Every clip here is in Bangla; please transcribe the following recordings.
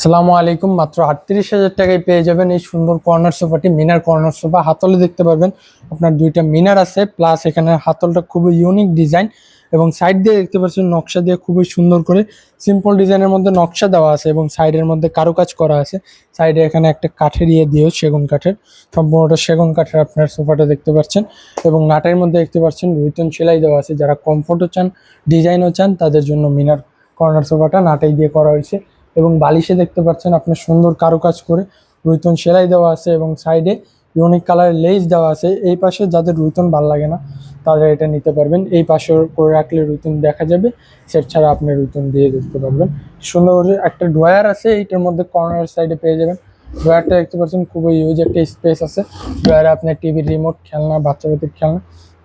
সালামু আলাইকুম। মাত্র আটত্রিশ হাজার টাকায় পেয়ে যাবেন এই সুন্দর কর্নার সোফাটি, মিনার কর্নার সোফা। হাতলে দেখতে পারবেন আপনার দুইটা মিনার আছে, প্লাস এখানে হাতলটা খুবই ইউনিক ডিজাইন এবং সাইড দিয়ে দেখতে পাচ্ছেন নকশা দিয়ে খুবই সুন্দর করে সিম্পল ডিজাইনের মধ্যে নকশা দেওয়া আছে এবং সাইডের মধ্যে কারুকাজ করা আছে। সাইডে এখানে একটা কাঠের ইয়ে দিয়েও সেগুন কাঠের, সম্পূর্ণটা সেগুন কাঠের আপনার সোফাটা দেখতে পাচ্ছেন এবং নাটের মধ্যে দেখতে পাচ্ছেন রুইতন সেলাই দেওয়া আছে। যারা কমফোর্টও চান ডিজাইনও চান, তাদের জন্য মিনার কর্নার সোফাটা নাটাই দিয়ে করা হয়েছে। এবং বালিশে দেখতে পাচ্ছেন আপনার সুন্দর কারুকাজ করে রুইতন সেলাই দেওয়া আছে এবং সাইডে ইউনিক কালারের লেস দেওয়া আছে। এই পাশে যাদের রুইতন ভালো লাগে না, তারা এটা নিতে পারবেন। এই পাশে করে রাখলে রুইতন দেখা যাবে। সেট ছাড়া আপনি রুইতন দিয়ে দেখতে পারবেন। সুন্দর একটা ড্রয়ার আছে, এইটার মধ্যে কর্নার সাইডে পেয়ে যাবেন। ড্রয়ারটা দেখতে পাচ্ছেন খুবই ইউজ একটা স্পেস আছে। ড্রয়ারে আপনার টিভির রিমোট খেলনা, বাচ্চা বাচ্চাদের খেলনা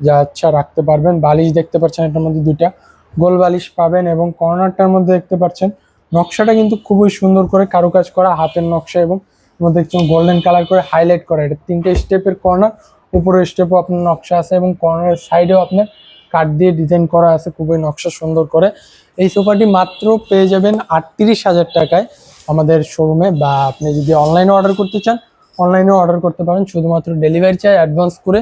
যা আচ্ছা রাখতে পারবেন। বালিশ দেখতে পাচ্ছেন এটার মধ্যে দুইটা। গোল বালিশ পাবেন এবং কর্নারটার মধ্যে দেখতে পাচ্ছেন নকশাটা কিন্তু খুবই সুন্দর করে কারুকাজ করা, হাতের নকশা এবং মধ্যে গোল্ডেন কালার করে হাইলাইট করা। এটা তিনটে স্টেপের কর্নার উপরের স্টেপও আপনার নকশা আছে এবং কর্নারের সাইডেও আপনার কাঠ দিয়ে ডিজাইন করা আছে খুবই নকশা সুন্দর করে। এই সোফাটি মাত্র পেয়ে যাবেন আটত্রিশ হাজার টাকায় আমাদের শোরুমে বা আপনি যদি অনলাইনে অর্ডার করতে চান অনলাইনেও অর্ডার করতে পারেন। শুধুমাত্র ডেলিভারি চাই অ্যাডভান্স করে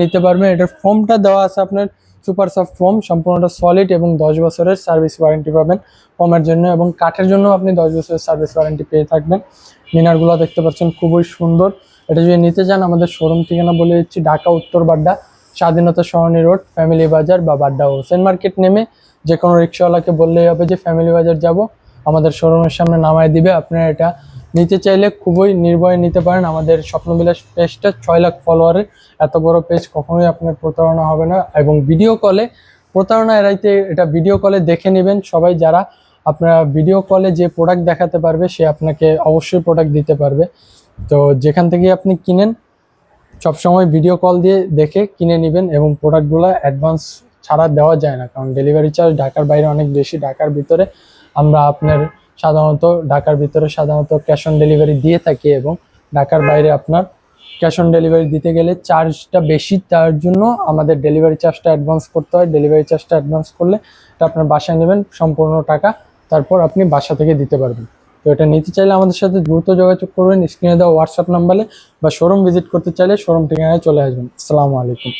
নিতে পারবেন। এটার ফর্মটা দেওয়া আছে আপনার সুপার সফট ফোম সম্পূর্ণটা সলিড এবং দশ বছরের সার্ভিস ওয়ারেন্টি পাবেন। ফোমের জন্য এবং কাঠের জন্য আপনি দশ বছরের সার্ভিস ওয়ারেন্টি পেয়ে থাকবেন। মিনারগুলো দেখতে পাচ্ছেন, খুবই সুন্দর। এটা যদি নিতে চান, আমাদের শোরুম ঠিকানা বলে দিচ্ছি, ঢাকা, উত্তর বাড্ডা, স্বাধীনতা সরণি রোড ফ্যামিলি বাজার বা বাড্ডা হোসেন মার্কেট নেমে যে কোনো রিক্সাওয়ালাকে বললেই হবে যে ফ্যামিলি বাজার যাব। আমাদের শোরুমের সামনে নামায় দিবে। আপনারা এটা নিতে চাইলে খুবই নির্ভয়ে নিতে পারেন। আমাদের স্বপ্নবিলাস পেজটা ছয় লাখ ফলোয়ারের এত বড় পেজ কখনোই আপনার প্রতারণা হবে না এবং ভিডিও কলে প্রতারণা এড়াইতে এটা ভিডিও কলে দেখে নেবেন সবাই যারা আপনারা ভিডিও কলে যে প্রোডাক্ট দেখাতে পারবে সে আপনাকে অবশ্যই প্রোডাক্ট দিতে পারবে। তো যেখান থেকে আপনি কিনেন, সবসময় ভিডিও কল দিয়ে দেখে কিনে নেবেন এবং প্রোডাক্টগুলো অ্যাডভান্স ছাড়া দেওয়া যায় না। কারণ ডেলিভারি চার্জ ঢাকার বাইরে অনেক বেশি। ঢাকার ভিতরে আমরা আপনার সাধারণত ঢাকার ভিতরে সাধারণত ক্যাশ অন ডেলিভারি দিয়ে থাকি এবং ঢাকার বাইরে আপনার ক্যাশ অন ডেলিভারি দিতে গেলে চার্জটা বেশি, তার জন্য আমাদের ডেলিভারি চার্জটা অ্যাডভান্স করতে হয়। ডেলিভারি চার্জটা অ্যাডভান্স করলে এটা আপনার বাসায় নেবেন সম্পূর্ণ টাকা, তারপর আপনি বাসা থেকে দিতে পারবেন। তো এটা নিতে চাইলে আমাদের সাথে দ্রুত যোগাযোগ করবেন স্ক্রিনে দেওয়া হোয়াটসঅ্যাপ নাম্বারে বা শোরুম ভিজিট করতে চাইলে শোরুম ঠিকানায় চলে আসবেন। আসসালামু আলাইকুম।